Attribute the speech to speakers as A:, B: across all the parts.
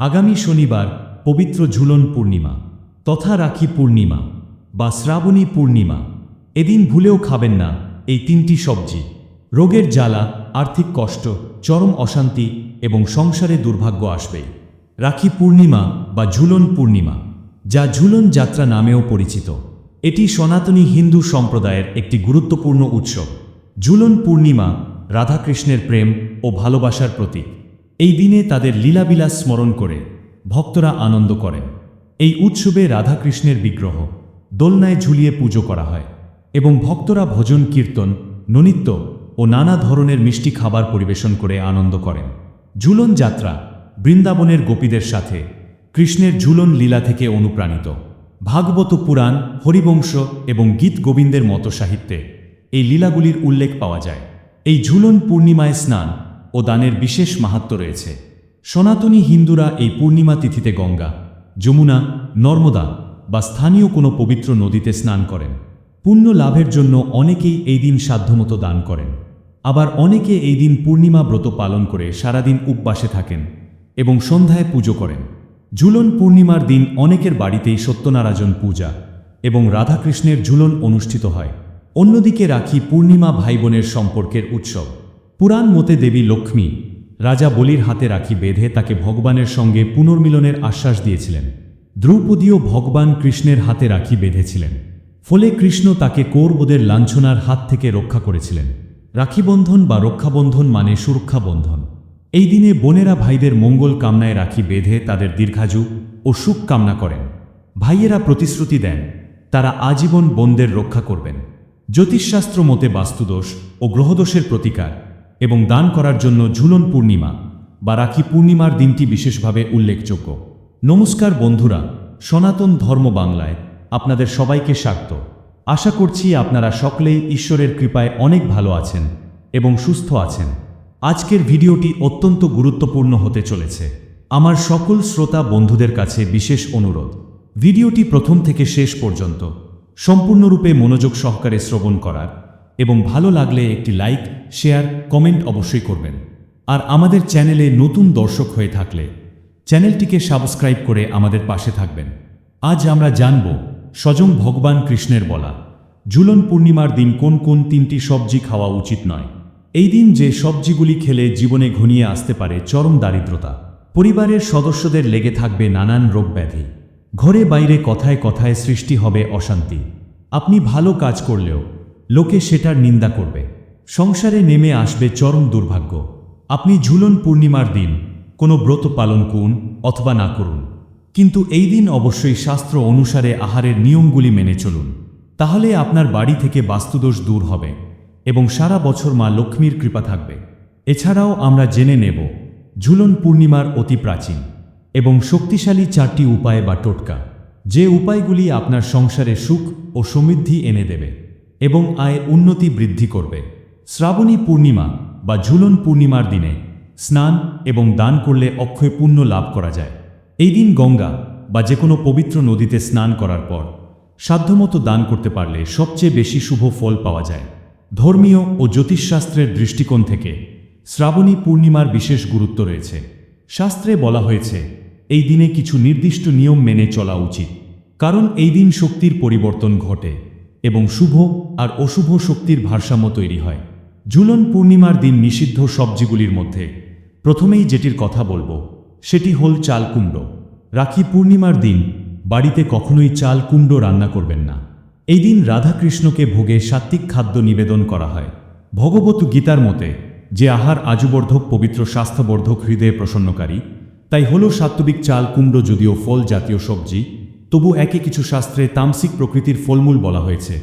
A: আগামী শনিবার পবিত্র ঝুলন পূর্ণিমা, তথা রাখি পূর্ণিমা, বা শ্রাবণী পূর্ণিমা। এদিন ভুলেও খাবেন না এই তিনটি সবজি। রোগের জ্বালা, আর্থিক কষ্ট, চরম অশান্তি এবং সংসারে দুর্ভাগ্য আসবে রাখি পূর্ণিমা বা ঝুলন পূর্ণিমা, যা ঝুলন যাত্রা নামেও পরিচিত। এটি সনাতনী হিন্দু সম্প্রদায়ের একটি গুরুত্বপূর্ণ উৎসব। ঝুলন পূর্ণিমা রাধাকৃষ্ণের প্রেম ও ভালোবাসার প্রতীক। এই দিনে তাদের লীলাবিলাস স্মরণ করে ভক্তরা আনন্দ করেন। এই উৎসবে রাধাকৃষ্ণের বিগ্রহ, দোলনায় ঝুলিয়ে পুজো করা হয় এবং ভক্তরা ভজন, কীর্তন ননিত্য ও নানা ধরনের মিষ্টি খাবার পরিবেশন করে আনন্দ করেন। ঝুলন যাত্রা বৃন্দাবনের গোপীদের সাথে কৃষ্ণের ঝুলন লীলা থেকে অনুপ্রাণিত। ভাগবত পুরাণ, হরিবংশ এবং গীত গোবিন্দের মতো সাহিত্যে এই লীলাগুলির উল্লেখ পাওয়া যায়। এই ঝুলন পূর্ণিমায় স্নান ও দানের বিশেষ মাহাত্ম রয়েছে। সনাতনী হিন্দুরা এই পূর্ণিমা তিথিতে গঙ্গা, যমুনা, নর্মদা বা স্থানীয় কোনো পবিত্র নদীতে স্নান করেন। পুণ্য লাভের জন্য অনেকেই এই দিন সাধ্যমতো দান করেন। আবার অনেকে এই দিন পূর্ণিমা ব্রত পালন করে সারাদিন উপবাসে থাকেন এবং সন্ধ্যায় পুজো করেন। ঝুলন পূর্ণিমার দিন অনেকের বাড়িতেই সত্যনারায়ণ পূজা এবং রাধাকৃষ্ণের ঝুলন অনুষ্ঠিত হয়। অন্যদিকে রাখি পূর্ণিমা ভাই বোনের সম্পর্কের উৎসব। পুরাণ মতে দেবী লক্ষ্মী রাজা বলির হাতে রাখি বেঁধে তাকে ভগবানের সঙ্গে পুনর্মিলনের আশ্বাস দিয়েছিলেন। দ্রৌপদীও ভগবান কৃষ্ণের হাতে রাখি বেঁধেছিলেন। ফলে কৃষ্ণ তাকে কৌরবদের লাঞ্ছনার হাত থেকে রক্ষা করেছিলেন। রাখিবন্ধন বা রক্ষাবন্ধন মানে সুরক্ষা বন্ধন এই দিনে বোনেরা ভাইদের মঙ্গল কামনায় রাখি বেঁধে তাদের দীর্ঘাযু ও সুখ কামনা করেন। ভাইয়েরা প্রতিশ্রুতি দেন, তারা আজীবন বোনদের রক্ষা করবেন। জ্যোতিষশাস্ত্র মতে বাস্তুদোষ ও গ্রহদোষের প্রতিকার এবং দান করার জন্য ঝুলন পূর্ণিমা বা রাখি পূর্ণিমার দিনটি বিশেষভাবে উল্লেখযোগ্য। নমস্কার বন্ধুরা, সনাতন ধর্ম বাংলায় আপনাদের সবাইকে স্বাগত। আশা করছি আপনারা সকলেই ঈশ্বরের কৃপায় অনেক ভালো আছেন এবং সুস্থ আছেন। আজকের ভিডিওটি অত্যন্ত গুরুত্বপূর্ণ হতে চলেছে। আমার সকল শ্রোতা বন্ধুদের কাছে বিশেষ অনুরোধ, ভিডিওটি প্রথম থেকে শেষ পর্যন্ত সম্পূর্ণরূপে মনোযোগ সহকারে শ্রবণ করার এবং ভালো লাগলে একটি লাইক, শেয়ার, কমেন্ট অবশ্যই করবেন। আর আমাদের চ্যানেলে নতুন দর্শক হয়ে থাকলে চ্যানেলটিকে সাবস্ক্রাইব করে আমাদের পাশে থাকবেন। আজ আমরা জানব স্বয়ং ভগবান কৃষ্ণের বলা, ঝুলন পূর্ণিমার দিন কোন কোন তিনটি সবজি খাওয়া উচিত নয়? এই দিন যে সবজিগুলি খেলে জীবনে ঘনিয়ে আসতে পারে চরম দারিদ্রতা। পরিবারের সদস্যদের লেগে থাকবে নানান রোগ ব্যাধি। ঘরে বাইরে কথায় কথায় সৃষ্টি হবে অশান্তি। আপনি ভালো কাজ করলেও লোকে সেটার নিন্দা করবে। সংসারে নেমে আসবে চরম দুর্ভাগ্য। আপনি ঝুলন পূর্ণিমার দিন কোনো ব্রত পালন করুন অথবা না করুন। কিন্তু এই দিন অবশ্যই শাস্ত্র অনুসারে আহারের নিয়মগুলি মেনে চলুন। তাহলে আপনার বাড়ি থেকে বাস্তুদোষ দূর হবে এবং সারা বছর মা লক্ষ্মীর কৃপা থাকবে। এছাড়াও আমরা জেনে নেব, ঝুলন পূর্ণিমার অতি প্রাচীন এবং শক্তিশালী চারটি উপায় বা টোটকা, যে উপায়গুলি আপনার সংসারে সুখ ও সমৃদ্ধি এনে দেবে। এবং আয়ের উন্নতি বৃদ্ধি করবে। শ্রাবণী পূর্ণিমা বা ঝুলন পূর্ণিমার দিনে স্নান এবং দান করলে অক্ষয় পুণ্য লাভ করা যায়। এই দিন গঙ্গা বা যে কোনো পবিত্র নদীতে স্নান করার পর সাধ্যমতো দান করতে পারলে সবচেয়ে বেশি শুভ ফল পাওয়া যায়। ধর্মীয় ও জ্যোতিষশাস্ত্রের দৃষ্টিকোণ থেকে শ্রাবণী পূর্ণিমার বিশেষ গুরুত্ব রয়েছে। শাস্ত্রে বলা হয়েছে, এই দিনে কিছু নির্দিষ্ট নিয়ম মেনে চলা উচিত, কারণ এই দিন শক্তির পরিবর্তন ঘটে। এবং শুভ আর অশুভ শক্তির ভারসাম্য তৈরি হয়। ঝুলন পূর্ণিমার দিন নিষিদ্ধ সবজিগুলির মধ্যে প্রথমেই যেটির কথা বলব, সেটি হল চাল কুমড়ো। রাখি পূর্ণিমার দিন বাড়িতে কখনোই চাল কুমড়ো রান্না করবেন না। এই দিন রাধাকৃষ্ণকে ভোগে সাত্ত্বিক খাদ্য নিবেদন করা হয়। ভগবত গীতার মতে, যে আহার আজুবর্ধক পবিত্র স্বাস্থ্যবর্ধক হৃদয়ে প্রসন্নকারী, তাই হল সাত্ত্বিক চাল কুমড়ো যদিও ফল জাতীয় সবজি তবু একে কিছু শাস্ত্রে তামসিক প্রকৃতির ফলমূল বলা হয়েছে,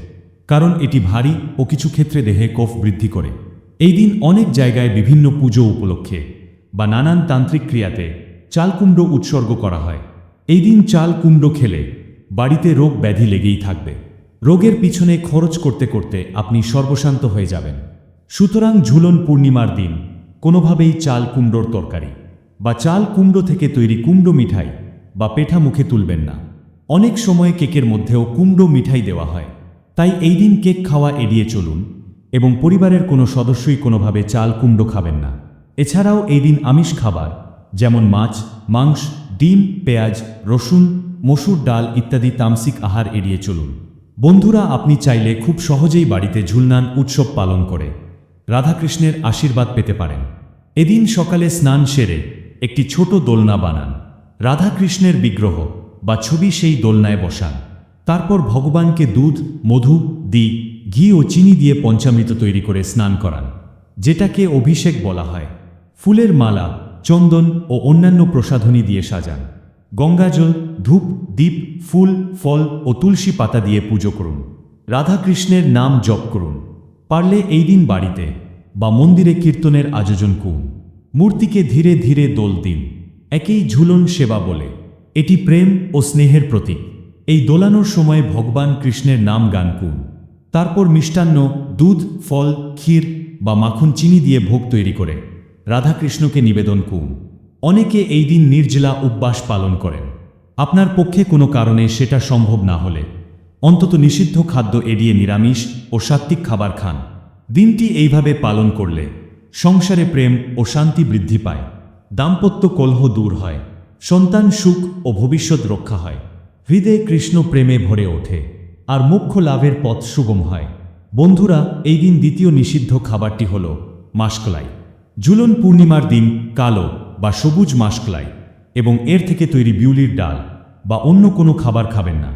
A: কারণ এটি ভারী ও কিছু ক্ষেত্রে দেহে কফ বৃদ্ধি করে। এই দিন অনেক জায়গায় বিভিন্ন পুজো উপলক্ষে বা নানান তান্ত্রিক ক্রিয়াতে চাল কুমড়ো উৎসর্গ করা হয়। এই দিন চাল কুমড়ো খেলে বাড়িতে রোগ ব্যাধি লেগেই থাকবে। রোগের পিছনে খরচ করতে করতে আপনি সর্বশান্ত হয়ে যাবেন। সুতরাং ঝুলন পূর্ণিমার দিন কোনোভাবেই চাল কুমড়োর তরকারি বা চাল কুমড়ো থেকে তৈরি কুমড়ো মিঠাই বা পেঠা মুখে তুলবেন না। অনেক সময় কেকের মধ্যেও কুমড়ো মিঠাই দেওয়া হয়। তাই এই দিন কেক খাওয়া এড়িয়ে চলুন এবং পরিবারের কোনো সদস্যই কোনোভাবে চাল কুমড়ো খাবেন না। এছাড়াও এই দিন আমিষ খাবার, যেমন মাছ, মাংস, ডিম, পেঁয়াজ, রসুন, মসুর ডাল ইত্যাদি তামসিক আহার এড়িয়ে চলুন। বন্ধুরা, আপনি চাইলে খুব সহজেই বাড়িতে ঝুলনান উৎসব পালন করে। রাধাকৃষ্ণের আশীর্বাদ পেতে পারেন। এদিন সকালে স্নান সেরে একটি ছোট দোলনা বানান। রাধাকৃষ্ণের বিগ্রহ বা ছবি সেই দোলনায় বসান। তারপর ভগবানকে দুধ, মধু, দি, ঘি ও চিনি দিয়ে পঞ্চামৃত তৈরি করে স্নান করান, যেটাকে অভিষেক বলা হয়। ফুলের মালা, চন্দন ও অন্যান্য প্রসাধনী দিয়ে সাজান। গঙ্গাজল, ধূপ, দীপ, ফুল, ফল ও তুলসী পাতা দিয়ে পুজো করুন। রাধাকৃষ্ণের নাম জপ করুন। পারলে এই দিন বাড়িতে বা মন্দিরে কীর্তনের আয়োজন করুন। মূর্তিকে ধীরে ধীরে দোল দিন। একেই ঝুলন সেবা বলে। এটি প্রেম ও স্নেহের প্রতীক। এই দোলানোর সময় ভগবান কৃষ্ণের নাম গান করুন। তারপর মিষ্টান্ন দুধ, ফল, ক্ষীর বা মাখন চিনি দিয়ে ভোগ তৈরি করে। রাধাকৃষ্ণকে নিবেদন করুন। অনেকে এই দিন নির্জলা উপবাস পালন করেন। আপনার পক্ষে কোনো কারণে সেটা সম্ভব না হলে অন্তত নিষিদ্ধ খাদ্য এড়িয়ে নিরামিষ ও সাত্ত্বিক খাবার খান। দিনটি এইভাবে পালন করলে সংসারে প্রেম ও শান্তি বৃদ্ধি পায়। দাম্পত্য কলহ দূর হয়। সন্তান সুখ ও ভবিষ্যৎ রক্ষা হয়। হৃদয়ে কৃষ্ণ প্রেমে ভরে ওঠে আর মুখ্য লাভের পথ সুগম হয়। বন্ধুরা, এই দিন দ্বিতীয় নিষিদ্ধ খাবারটি হল মাসকলাই। ঝুলন পূর্ণিমার দিন কালো বা সবুজ মাসকলাই এবং এর থেকে তৈরি বিউলির ডাল বা অন্য কোনো খাবার খাবেন না।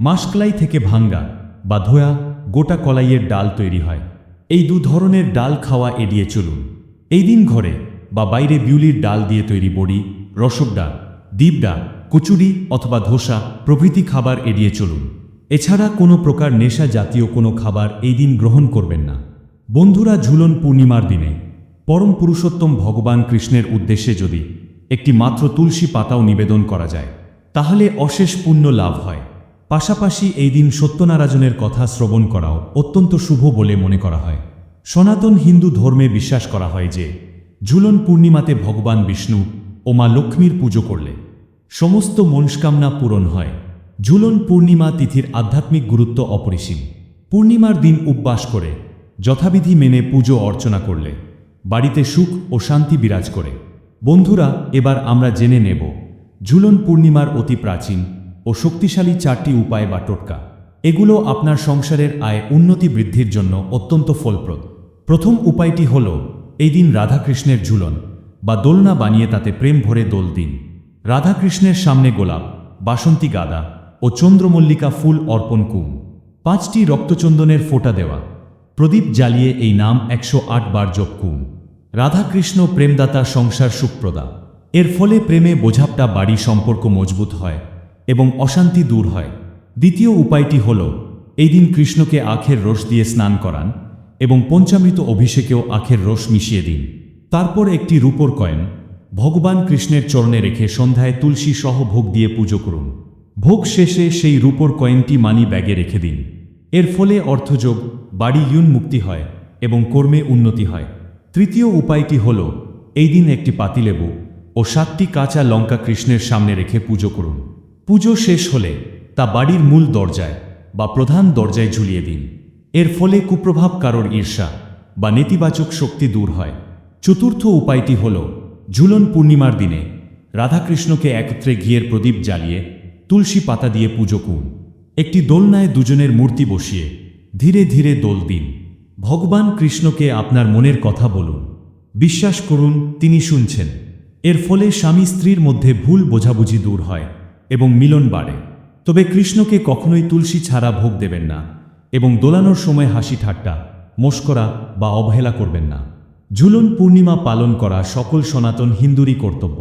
A: মাসকলাই থেকে ভাঙ্গা বা ধোয়া গোটা কলাইয়ের ডাল তৈরি হয়। এই দু ধরনের ডাল খাওয়া এড়িয়ে চলুন। এই দিন ঘরে বা বাইরে বিউলির ডাল দিয়ে তৈরি বড়ি রসক ডাল দ্বীপ কচুরি অথবা ধোসা প্রভৃতি খাবার এড়িয়ে চলুন। এছাড়া কোনো প্রকার নেশা জাতীয় কোনো খাবার এই দিন গ্রহণ করবেন না। বন্ধুরা, ঝুলন পূর্ণিমার দিনে পরম পুরুষোত্তম ভগবান কৃষ্ণের উদ্দেশ্যে যদি একটি মাত্র তুলসী পাতাও নিবেদন করা যায়, তাহলে অশেষ পুণ্য লাভ হয়। পাশাপাশি এই দিন সত্যনারায়ণের কথা শ্রবণ করাও অত্যন্ত শুভ বলে মনে করা হয়। সনাতন হিন্দু ধর্মে বিশ্বাস করা হয় যে, ঝুলন পূর্ণিমাতে ভগবান বিষ্ণু ও মা লক্ষ্মীর পুজো করলে। সমস্ত মনস্কামনা পূরণ হয়। ঝুলন পূর্ণিমা তিথির আধ্যাত্মিক গুরুত্ব অপরিসীম। পূর্ণিমার দিন উপবাস করে, যথাবিধি মেনে পুজো অর্চনা করলে, বাড়িতে সুখ ও শান্তি বিরাজ করে। বন্ধুরা, এবার আমরা জেনে নেব, ঝুলন পূর্ণিমার অতি প্রাচীন ও শক্তিশালী চারটি উপায় বা টোটকা। এগুলো আপনার সংসারের আয় উন্নতি বৃদ্ধির জন্য অত্যন্ত ফলপ্রদ। প্রথম উপায়টি হল, এই দিন রাধাকৃষ্ণের ঝুলন। বা দোলনা বানিয়ে তাতে প্রেম ভরে দোল দিন। রাধাকৃষ্ণের সামনে গোলাপ, বাসন্তী গাদা ও চন্দ্রমল্লিকা ফুল অর্পণ কুম। পাঁচটি রক্তচন্দনের ফোঁটা দেওয়া। প্রদীপ জ্বালিয়ে এই নাম একশো বার জপ কুম। রাধাকৃষ্ণ প্রেমদাতা সংসার সুপ্রদা। এর ফলে প্রেমে বোঝাপটা বাড়ি সম্পর্ক মজবুত হয় এবং অশান্তি দূর হয়। দ্বিতীয় উপায়টি হল, এই দিন কৃষ্ণকে আখের রস দিয়ে স্নান করান এবং পঞ্চামৃত অভিষেকেও আখের রস মিশিয়ে দিন। তারপর একটি রূপর কয়েন, ভগবান কৃষ্ণের চরণে রেখে সন্ধ্যায় তুলসী সহ ভোগ দিয়ে পুজো করুন। ভোগ শেষে সেই রূপর কয়েনটি মানি ব্যাগে রেখে দিন। এর ফলে অর্থযোগ, বাড়ি ইউন মুক্তি হয় এবং কর্মে উন্নতি হয়। তৃতীয় উপায়টি হল, এই দিন একটি পাতিলেবু ও সাতটি কাঁচা লঙ্কা কৃষ্ণের সামনে রেখে পুজো করুন। পুজো শেষ হলে তা বাড়ির মূল দরজায় বা প্রধান দরজায় ঝুলিয়ে দিন। এর ফলে কুপ্রভাব কারোর ঈর্ষা বা নেতিবাচক শক্তি দূর হয়। চতুর্থ উপায়টি হল ঝুলন পূর্ণিমার দিনে রাধাকৃষ্ণকে একত্রে ঘিয়ের প্রদীপ জ্বালিয়ে তুলসী পাতা দিয়ে পুজো করুন। একটি দোলনায় দুজনের মূর্তি বসিয়ে ধীরে ধীরে দোল দিন। ভগবান কৃষ্ণকে আপনার মনের কথা বলুন। বিশ্বাস করুন, তিনি শুনছেন। এর ফলে স্বামী স্ত্রীর মধ্যে ভুল বোঝাবুঝি দূর হয় এবং মিলন বাড়ে। তবে কৃষ্ণকে কখনোই তুলসী ছাড়া ভোগ দেবেন না এবং দোলানোর সময় হাসি ঠাট্টা, মস্করা বা অবহেলা করবেন না। ঝুলন পূর্ণিমা পালন করা সকল সনাতন হিন্দুরই কর্তব্য।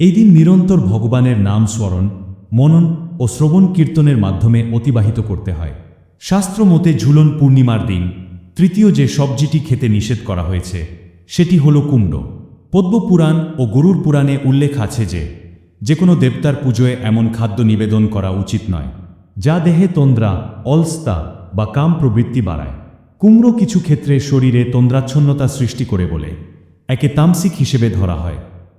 A: এই দিন নিরন্তর ভগবানের নাম স্মরণ, মনন ও শ্রবণ কীর্তনের মাধ্যমে অতিবাহিত করতে হয়। শাস্ত্র মতে ঝুলন পূর্ণিমার দিন তৃতীয় যে সবজিটি খেতে নিষেধ করা হয়েছে, সেটি হল কুণ্ড। পদ্মপুরাণ ও গরুর পুরাণে উল্লেখ আছে যে যে কোনো দেবতার পুজোয় এমন খাদ্য নিবেদন করা উচিত নয়, যা দেহে তন্দ্রা, অলস্তা বা কাম প্রবৃত্তি বাড়ায়। কুমড়ো কিছু ক্ষেত্রে শরীরে তন্দ্রাচ্ছন্নতা সৃষ্টি করে বলে। একে তামসিক হিসেবে ধরা হয়।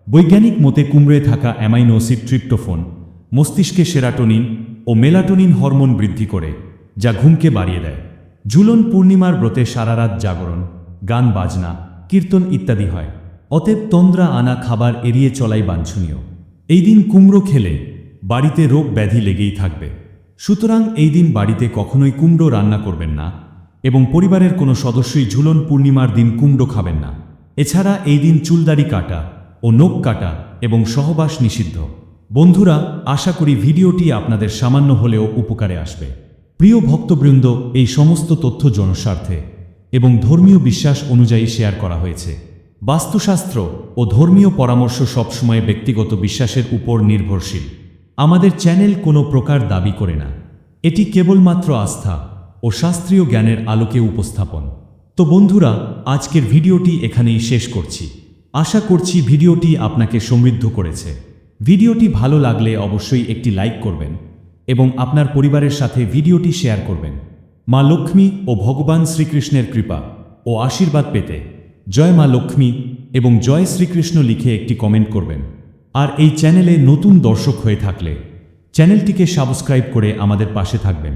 A: বৈজ্ঞানিক মতে কুমড়োয় থাকা অ্যামাইনো অ্যাসিড ট্রিপ্টোফোন মস্তিষ্কে সেরাটোনিন ও মেলাটোনিন হরমোন বৃদ্ধি করে, যা ঘুমকে বাড়িয়ে দেয়। ঝুলন পূর্ণিমার ব্রতে সারারাত জাগরণ, গান, বাজনা, কীর্তন ইত্যাদি হয়। অতএব তন্দ্রা আনা খাবার এড়িয়ে চলাই বাঞ্ছনীয়। এই দিন কুমড়ো খেলে বাড়িতে রোগ ব্যাধি লেগেই থাকবে। সুতরাং এই দিন বাড়িতে কখনোই কুমড়ো রান্না করবেন না। এবং পরিবারের কোনো সদস্যই ঝুলন পূর্ণিমার দিন কুমড়ো খাবেন না। এছাড়া এই দিন চুলদাড়ি কাটা ও নখ কাটা এবং সহবাস নিষিদ্ধ। বন্ধুরা, আশা করি ভিডিওটি আপনাদের সামান্য হলেও উপকারে আসবে। প্রিয় ভক্তবৃন্দ, এই সমস্ত তথ্য জনস্বার্থে এবং ধর্মীয় বিশ্বাস অনুযায়ী শেয়ার করা হয়েছে। বাস্তুশাস্ত্র ও ধর্মীয় পরামর্শ সবসময় ব্যক্তিগত বিশ্বাসের উপর নির্ভরশীল। আমাদের চ্যানেল কোনো প্রকার দাবি করে না। এটি কেবলমাত্র আস্থা ও শাস্ত্রীয় জ্ঞানের আলোকে উপস্থাপন। তো বন্ধুরা, আজকের ভিডিওটি এখানেই শেষ করছি। আশা করছি ভিডিওটি আপনাকে সমৃদ্ধ করেছে। ভিডিওটি ভালো লাগলে অবশ্যই একটি লাইক করবেন এবং আপনার পরিবারের সাথে ভিডিওটি শেয়ার করবেন। মা লক্ষ্মী ও ভগবান শ্রীকৃষ্ণের কৃপা ও আশীর্বাদ পেতে জয় মা লক্ষ্মী এবং জয় শ্রীকৃষ্ণ লিখে একটি কমেন্ট করবেন। আর এই চ্যানেলে নতুন দর্শক হয়ে থাকলে চ্যানেলটিকে সাবস্ক্রাইব করে আমাদের পাশে থাকবেন।